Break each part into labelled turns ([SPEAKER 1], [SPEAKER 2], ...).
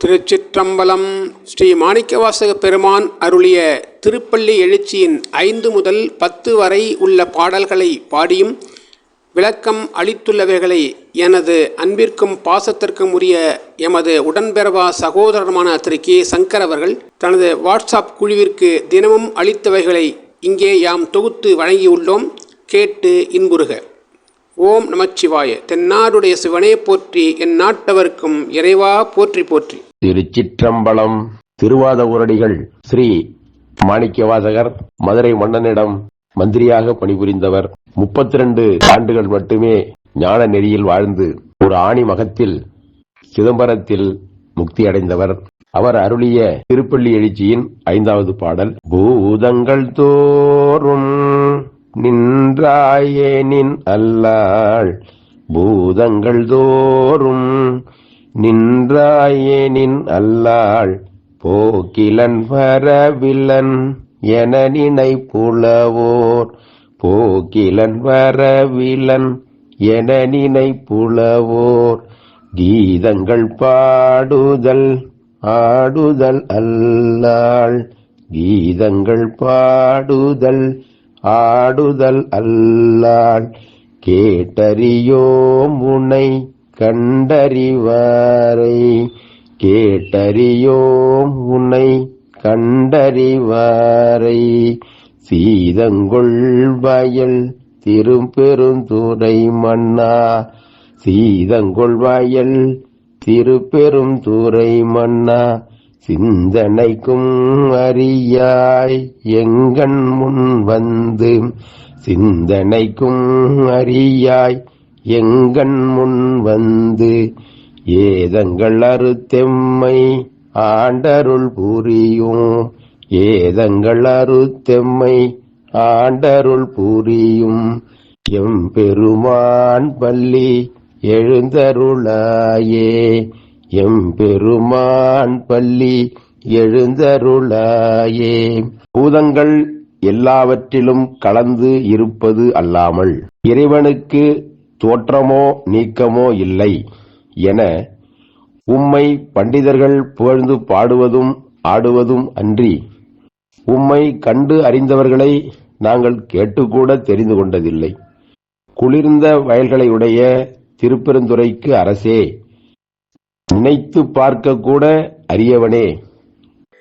[SPEAKER 1] திருச்சிற்றம்பலம் ஸ்ரீ மாணிக்கவாசக பெருமான் அருளிய திருப்பள்ளி எழுச்சியின் ஐந்து முதல் பத்து வரை உள்ள பாடல்களை பாடியும் விளக்கம் அளித்துள்ளவைகளை எனது அன்பிற்கும் பாசத்திற்கும் உரிய எமது உடன்பெறவா சகோதரருமான திரு கே சங்கர் அவர்கள் தனது வாட்ஸ்அப் குழுவிற்கு தினமும் அளித்தவைகளை இங்கே யாம் தொகுத்து வழங்கியுள்ளோம். கேட்டு இன்புறுக. ஓம் நமச்சிவாய. தென்னாடுடைய சிவனே போற்றி என் நாட்டவர்க்கும் இறைவா போற்றி போற்றி.
[SPEAKER 2] திருச்சிற்றம்பலம் திருவாத உரடிகள் ஸ்ரீ மாணிக்கவாசகர் மதுரை மன்னனிடம் மந்திரியாக பணிபுரிந்தவர். முப்பத்தி ரெண்டு ஆண்டுகள் மட்டுமே ஞான நெறியில் வாழ்ந்து ஒரு ஆணி மகத்தில் சிதம்பரத்தில் முக்தி அடைந்தவர். அவர் அருளிய திருப்பள்ளி எழுச்சியின் ஐந்தாவது பாடல் பூதங்கள் தோறும் நின்றாயேனின் அல்லாள் பூதங்கள் தோறும் நின்றாயேனின் அல்லாள் போக்கிலன் வரவில்லன் என நினைப்புலவோர். போக்கிலன் வரவிலன் என நினைப்புலவோர். கீதங்கள் பாடுதல் ஆடுதல் அல்லாள். கீதங்கள் பாடுதல் ஆடுதல் அல்லாள் கேட்டறியோம் உனை கண்டறிவாரை. கேட்டறியோம் உனை கண்டறிவாரை. சீதங்கொள் வயல் திருப்பெருந்துறை மன்னா. சீதங்கொள் வயல் திருப்பெருந்துறை மன்னா. சிந்தனைக்கும் அறியாய் எங்கண் முன் வந்து சிந்தனைக்கும் அறியாய் எங்கண் முன் வந்து ஏதங்கள் அறுத்தெம்மை ஆண்டருள் புரியும் ஏதங்கள் அறுத்தெம்மை ஆண்டருள் புரியும். எம்பெருமான் பள்ளி எழுந்தருளாயே எம்பெருமான் பள்ளி எழுந்தருளாயே. பூதங்கள் எல்லாவற்றிலும் கலந்து இருப்பது அல்லாமல் இறைவனுக்கு தோற்றமோ நீக்கமோ இல்லை என உம்மை பண்டிதர்கள் புகழ்ந்து பாடுவதும் ஆடுவதும் அன்றி உம்மை கண்டு அறிந்தவர்களை நாங்கள் கேட்டுக்கூட தெரிந்து கொண்டதில்லை. குளிர்ந்த வயல்களை உடைய திருப்பெருந்துறைக்கு அரசே நினைத்து பார்க்க கூட அரியவனே.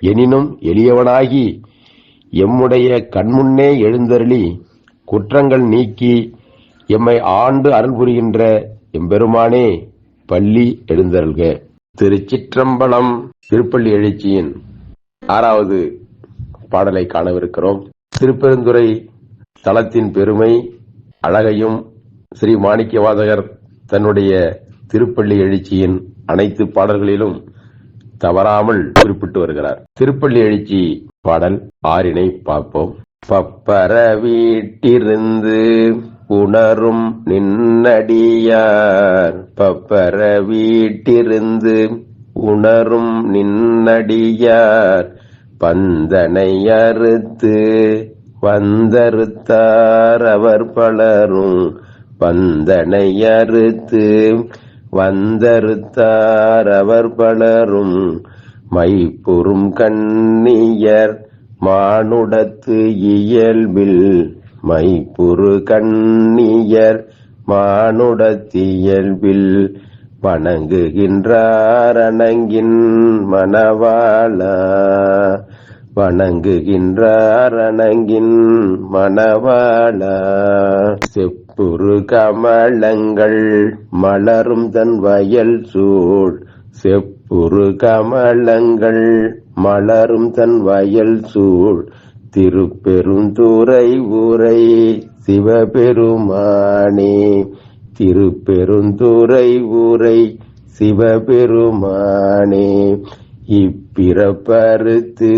[SPEAKER 2] எனினும் எளியவனாகி எம்முடைய கண்முன்னே எழுந்தருளி குற்றங்கள் நீக்கி எம்மை ஆண்டு அருள் புரிகின்ற எம்பெருமானே பள்ளி எழுந்தருள்க. திருச்சிற்றம்பலம் திருப்பள்ளி எழுச்சியின் ஆறாவது பாடலை காணவிருக்கிறோம். திருப்பெருந்துறை தலத்தின் பெருமை அழகையும் ஸ்ரீ மாணிக்கவாதகர் தன்னுடைய திருப்பள்ளி எழுச்சியின் அனைத்து பாடல்களிலும் தவறாமல் குறிப்பிட்டு வருகிறார். திருப்பள்ளி எழுச்சி பாடல் ஆறினை பார்ப்போம். பப்பர வீட்டிருந்து உணரும் நின்னடியார். பப்பர வீட்டிருந்து உணரும் நின்னடியார். பந்தனை அறுத்து வந்தறுத்தார். அவர் பலரும் பந்தனை அறுத்து வந்தருத்தார் அவர் பலரும். மைப்புறும் கண்ணியர் மானுடத்து இயல்பில். மைப்புறு கண்ணியர் மானுடத்தியல்பில் வணங்குகின்றார் அணங்கின் மணவாளா. வணங்குகின்றார் அணங்கின் மணவாளா. செப்புரு கமலங்கள் மலரும் தன் வயல் சூழ். செப்புரு கமலங்கள் மலரும் தன் வயல் சூழ். திருப்பெருந்துறை ஊரை சிவபெருமானே. திருப்பெருந்துறை ஊரை சிவபெருமானே. இப்பிறப்பறுத்து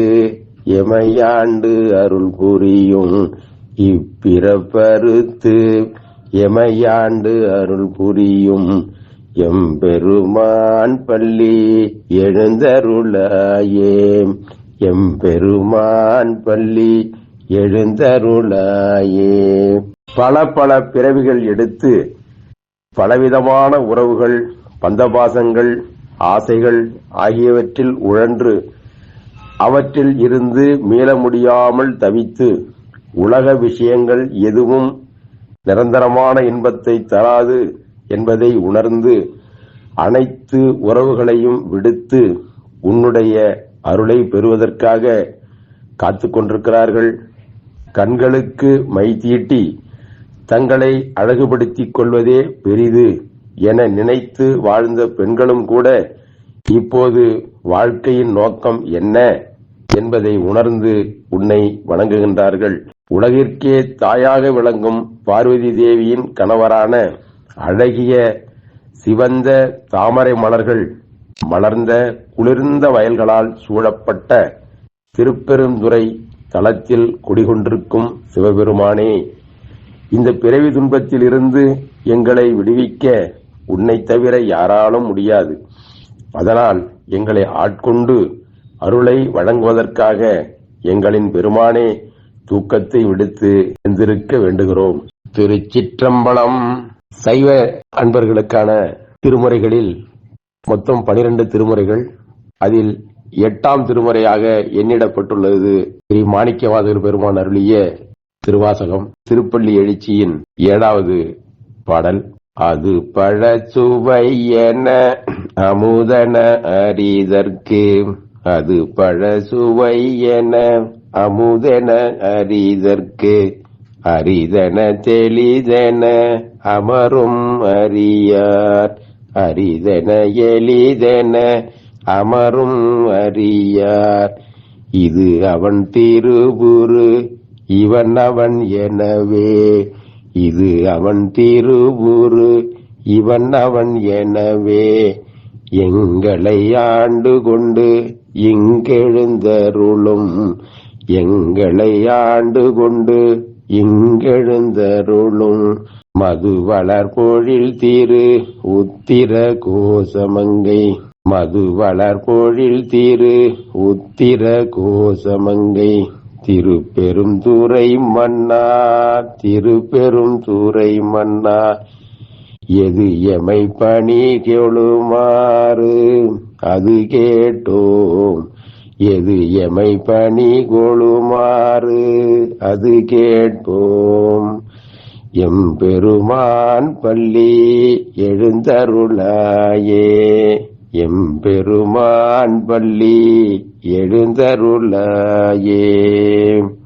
[SPEAKER 2] எமையாண்டு அருள் புரியும். இப்பிறப்பறுத்து எமையாண்டு அருள் புரியும் எம்பெருமான் பள்ளி எழுந்தருளாயே. எம்பெருமான் பள்ளி எழுந்தருளாயே. பல பல பிறவிகள் எடுத்து பலவிதமான உறவுகள் பந்தபாசங்கள் ஆசைகள் ஆகியவற்றில் உழன்று அவற்றில் இருந்து மீள முடியாமல் தவித்து உலக விஷயங்கள் எதுவும் நிரந்தரமான இன்பத்தை தராது என்பதை உணர்ந்து அனைத்து உறவுகளையும் விடுத்து உன்னுடைய அருளை பெறுவதற்காக காத்து கொண்டிருக்கிறார்கள். கண்களுக்கு மை தீட்டி தங்களை அழகுபடுத்திக் கொள்வதே பெரிது என நினைத்து வாழ்ந்த பெண்களும் கூட இப்போது வாழ்க்கையின் நோக்கம் என்ன என்பதை உணர்ந்து உன்னை வணங்குகின்றார்கள். உலகிற்கே தாயாக விளங்கும் பார்வதி தேவியின் கணவரான அழகிய சிவந்த தாமரை மலர்கள் மலர்ந்த குளிர்ந்த வயல்களால் சூழப்பட்ட திருப்பெருந்துறை தளத்தில் குடிகொண்டிருக்கும் சிவபெருமானே இந்த பிறவி துன்பத்தில் இருந்து எங்களை விடுவிக்க உன்னை தவிர யாராலும் முடியாது. அதனால் எங்களை ஆட்கொண்டு அருளை வழங்குவதற்காக எங்களின் பெருமானே தூக்கத்தை விடுத்து எந்திருக்க வேண்டுகிறோம். திருச்சிற்றம்பலம். சைவ அன்பர்களுக்கான திருமுறைகளில் மொத்தம் பனிரெண்டு திருமுறைகள். அதில் எட்டாம் திருமுறையாக எண்ணிடப்பட்டுள்ளது ஸ்ரீ மாணிக்கவாதர் பெருமான் அருளிய திருவாசகம் திருப்பள்ளி எழுச்சியின் ஏழாவது பாடல். அது பழச்சுவை என அமுதன அறிதற்கு அது பழசுவை என அமுதன அறிதற்கு அரிதன தெளிதன அமரும் அறியார். அரிதன எளிதன அமரும் அறியார். இது அவன் திருவுரு இவன் அவன் எனவே. இது அவன் திருவுரு இவன் அவன் எனவே. எங்களை ஆண்டு கொண்டு இங்கெழுந்தருளும். எங்களை ஆண்டு கொண்டு இங்கெழுந்தருளும் மது வளர்பொழில் தீரு உத்திர கோசமங்கை. மது வளர்பொழில் தீரு உத்திர கோசமங்கை. திருப்பெரும் துறை மன்னா திருப்பெரும் துறை மன்னா. எது எமை பணி கெழுமாறு அது கேட்டோம். எது எமை பணி கொழுமாறு? அது கேட்போம். எம்பெருமான் பள்ளி எழுந்தருளாயே. எம்பெருமான் பள்ளி எழுந்தருளாயே.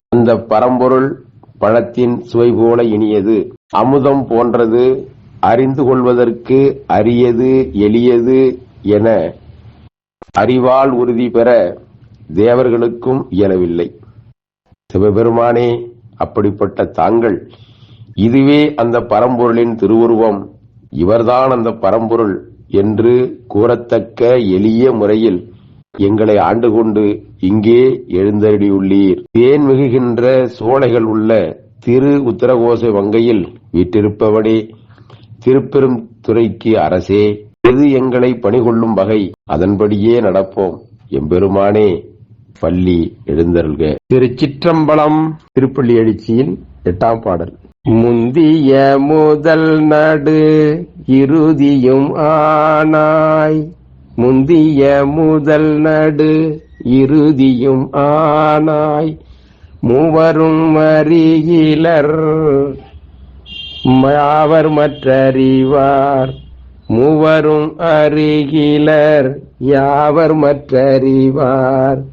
[SPEAKER 2] அந்த பரம்பொருள் பழத்தின் சுவை போல இனியது. அமுதம் போன்றது அறிந்து கொள்வதற்கு அரியது எளியது என அறிவால் உறுதி பெற தேவர்களுக்கும் இயலவில்லை. சிவபெருமானே அப்படிப்பட்ட தாங்கள். இதுவே அந்த பரம்பொருளின் திருவுருவம். இவர்தான் அந்த பரம்பொருள் என்று கூறத்தக்க எளிய முறையில் எங்களை ஆண்டு கொண்டு இங்கே எழுந்தருளியுள்ளீர். தேன் மிகுகின்ற சோலைகள் உள்ள திரு உத்தரகோச வங்கையில் வீற்றிருப்பவனே திருப்பெரும் துறைக்கு அரசே எது எங்களை பணிகொள்ளும் வகை? அதன்படியே நடப்போம். எம்பெருமானே பள்ளி எழுந்தருள்க. திருச்சிற்றம்பலம் திருப்பள்ளி எழுச்சியின் எட்டாம் பாடல். முந்திய முதல் நடு இறுதியும் ஆனாய். முந்திய முதல் நடு இறுதியும் ஆனாய். மூவரும் அறிகிலர் யாவர் மற்றறிவார்? மூவரும் அறிகிலர் யாவர் மற்றறிவார்?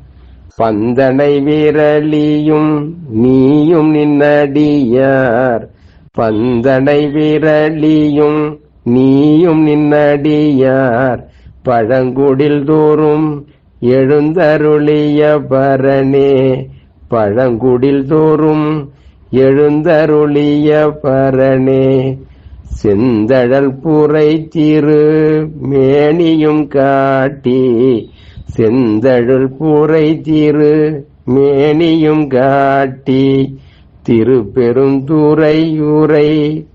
[SPEAKER 2] பந்தனை விரலியும் நீயும் நின்னடியார். பந்தனை விரலியும் நீயும் நின்னடியார். பழங்குடில் தோறும் எழுந்தருளிய பரணே. பழங்குடில் தோறும் எழுந்தருளிய பரணே. செந்தழல் புரை திரு மேனியும் காட்டி செந்தழல் பூரை திரு மேனியும் காட்டி திருப்பெருந்துறையுரை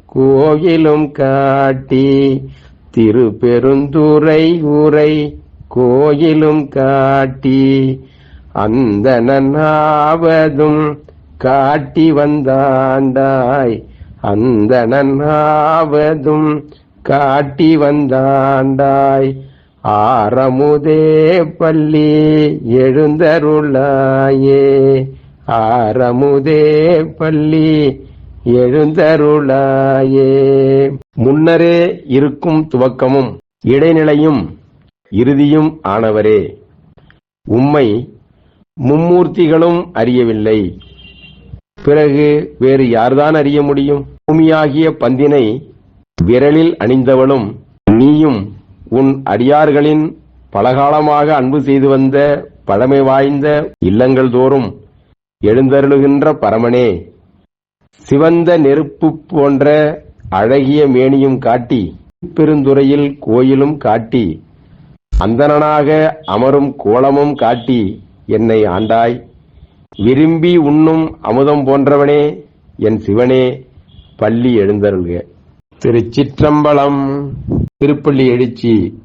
[SPEAKER 2] கோயிலும் காட்டி திருப்பெருந்துறை உரை கோயிலும் காட்டி அந்த நன்னாவதும் காட்டி வந்தாண்டாய். அந்த நன்னாவதும் காட்டி வந்தாண்டாய். ஆரமுதே பள்ளி எழுந்தருளாயே. ஆரமுதே பள்ளி எழுந்தருளாயே. முன்னரே இருக்கும் துவக்கமும் இடைநிலையும் இறுதியும் ஆனவரே. உம்மை மும்மூர்த்திகளும் அறியவில்லை. பிறகு வேறு யார்தான் அறிய முடியும்? பூமியாகிய பந்தினை விரலில் அணிந்தவளும் நீயும் உன் அடியார்களின் பலகாலமாக அன்பு செய்து வந்த பழமை வாய்ந்த இல்லங்கள் தோறும் எழுந்தருளுகின்ற பரமனே சிவந்த நெருப்பு போன்ற அழகிய மேனியும் காட்டி பெருந்துறையில் கோயிலும் காட்டி அந்தனாக அமரும் கோலமும் காட்டி என்னை ஆண்டாய். விரும்பி உண்ணும் அமுதம் போன்றவனே என் சிவனே பள்ளி எழுந்தருள்க. திருச்சிற்றம்பலம். திருப்பள்ளி எழுச்சி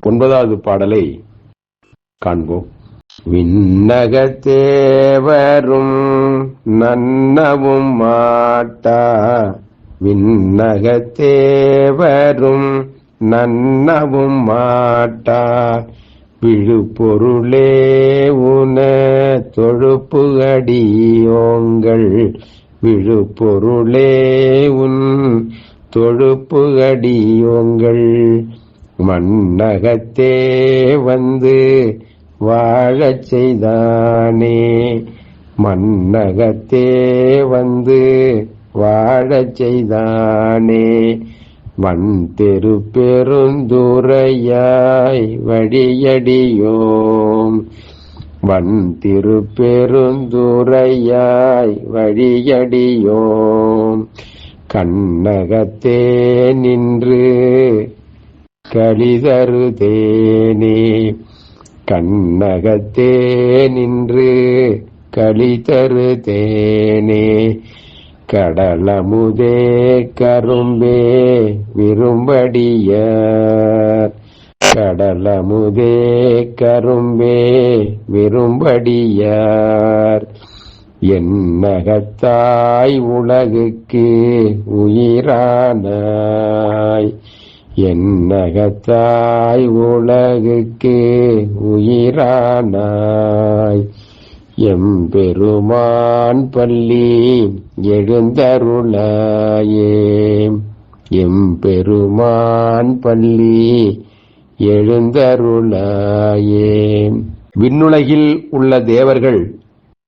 [SPEAKER 2] ஒன்பதாவது பாடலை காண்போம். விண்ணகத்தேவரும் நன்னவும் மாட்டா. விண்ணகத்தேவரும் நன்னவும் மாட்டா. விழுப்பொருளே உன தொழுப்பு அடியோங்கள் விழுப்பொருளே உன் தொழுப்பு அடியோங்கள் மண்ணகத்தே வந்து வாழச் செய்தானே. மண்ணகத்தே வந்து வாழச் செய்தானே. மண் தெரு பெருந்துரையாய் வழியடியோம். வன் திரு பெருந்துரையாய் வழியடியோம். கண்ணகத்தே நின்று களிதரு தேனே. கண்ணகத்தே நின்று களிதரு தேனே. கடலமுதே கரும்பே விரும்படிய. கடலமுதே கரும்பே விரும்படியார். என்னகத்தாய் உலகுக்கு உயிரானாய். என்னகத்தாய் உலகுக்கு உயிரானாய். எம்பெருமான் பள்ளி எழுந்தருளாயே. எம்பெருமான் பள்ளி எழுந்தருளாயே. விண்ணுலகில் உள்ள தேவர்கள்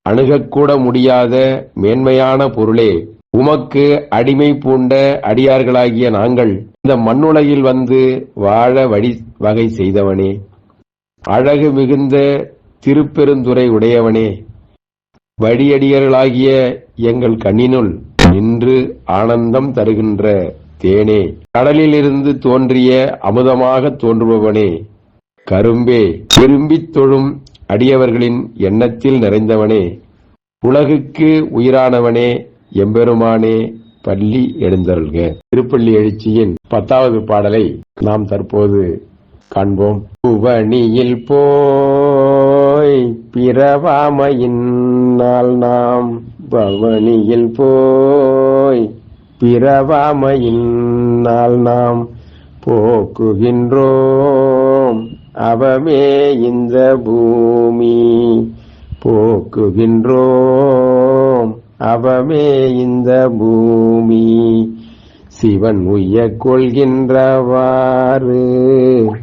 [SPEAKER 2] அணுகக்கூட முடியாத மேன்மையான பொருளே. உமக்கு அடிமை பூண்ட அடியார்களாகிய நாங்கள் இந்த மண்ணுலகில் வந்து வாழ வழி வகை செய்தவனே. அழகு மிகுந்த திருப்பெருந்துரை உடையவனே. வழியடியர்களாகிய எங்கள் கண்ணினுள் நின்று ஆனந்தம் தருகின்ற தேனே. கடலிலிருந்து தோன்றிய அமுதமாக தோன்றுபவனே. கரும்பே விரும்பித் தொழும் அடியவர்களின் எண்ணத்தில் நிறைந்தவனே உலகுக்கு உயிரானவனே எம்பெருமானே பள்ளி எழுந்தருள்க. திருப்பள்ளி எழுச்சியின் பத்தாவது பாடலை நாம் தற்போது காண்போம். புவனியில் போய் பிறவாமையினால் நாம். பவனியில் போய் பிறவாமையினால் நாம். போக்குகின்றோம். அவமே இந்த பூமி போக்குகின்றோம். அவமே இந்த பூமி சிவன் உய்ய கொள்கின்றவாறு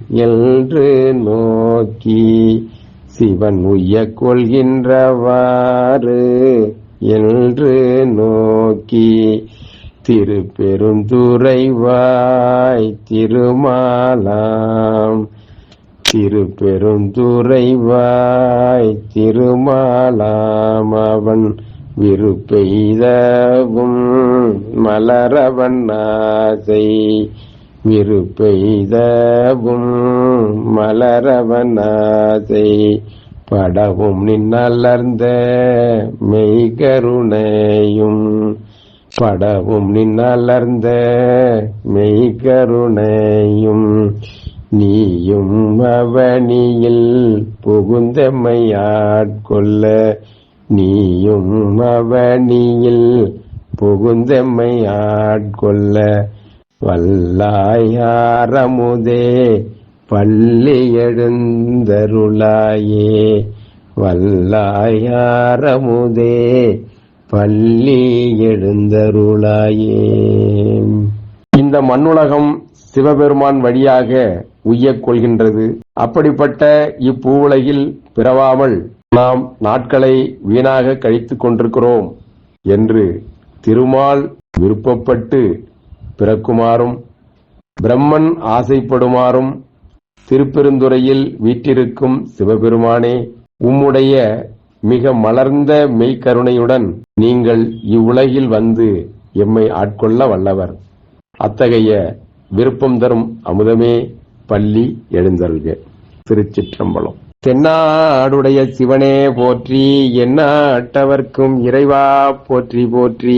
[SPEAKER 2] என்று நோக்கி சிவன் உய்ய கொள்கின்றவாறு என்று நோக்கி திருப்பெருந்துறைவாய் திருமாலாம். திருப்பெருந்துறைவாய் திருமாலாமவன் அவன் விருப்பெய்தவும் மலரவன் ஆசை. விருப்பெய்தவும் மலரவன் ஆசை. படவும் நின்னலர்ந்த மெய்கருணையும் படவும் நின்னலர்ந்த மெய்கருணையும் நீயும் அவனியில் புகுந்தமையாட்கொள்ள நீயும் அவனியில் புகுந்தமையாட்கொள்ள வல்லாயாரமுதே பள்ளி எழுந்தருளாயே. வல்லாயாரமுதே பள்ளி எழுந்தருளாயே. இந்த மண்ணுலகம் சிவபெருமான் வழியாக உய்யக் கொள்கின்றது அப்படிப்பட்ட இப்பூவுலகில் பிறவாமல் நாம் நாட்களை வீணாக கழித்துக் கொண்டிருக்கிறோம் என்று திருமால் விருப்பப்பட்டு பிறக்குமாறும் பிரம்மன் ஆசைப்படுமாறும் திருப்பெருந்துறையில் வீற்றிருக்கும் சிவபெருமானே உம்முடைய மிக மலர்ந்த மெய்க்கருணையுடன் நீங்கள் இவ்வுலகில் வந்து எம்மை ஆட்கொள்ள வல்லவர். அத்தகைய விருப்பம் தரும் அமுதமே பள்ளி எழுந்தருள்க. திருச்சிற்றம்பலம். தென்னாடுடைய சிவனே போற்றி எந்நாட்டவர்க்கும் இறைவா போற்றி போற்றி.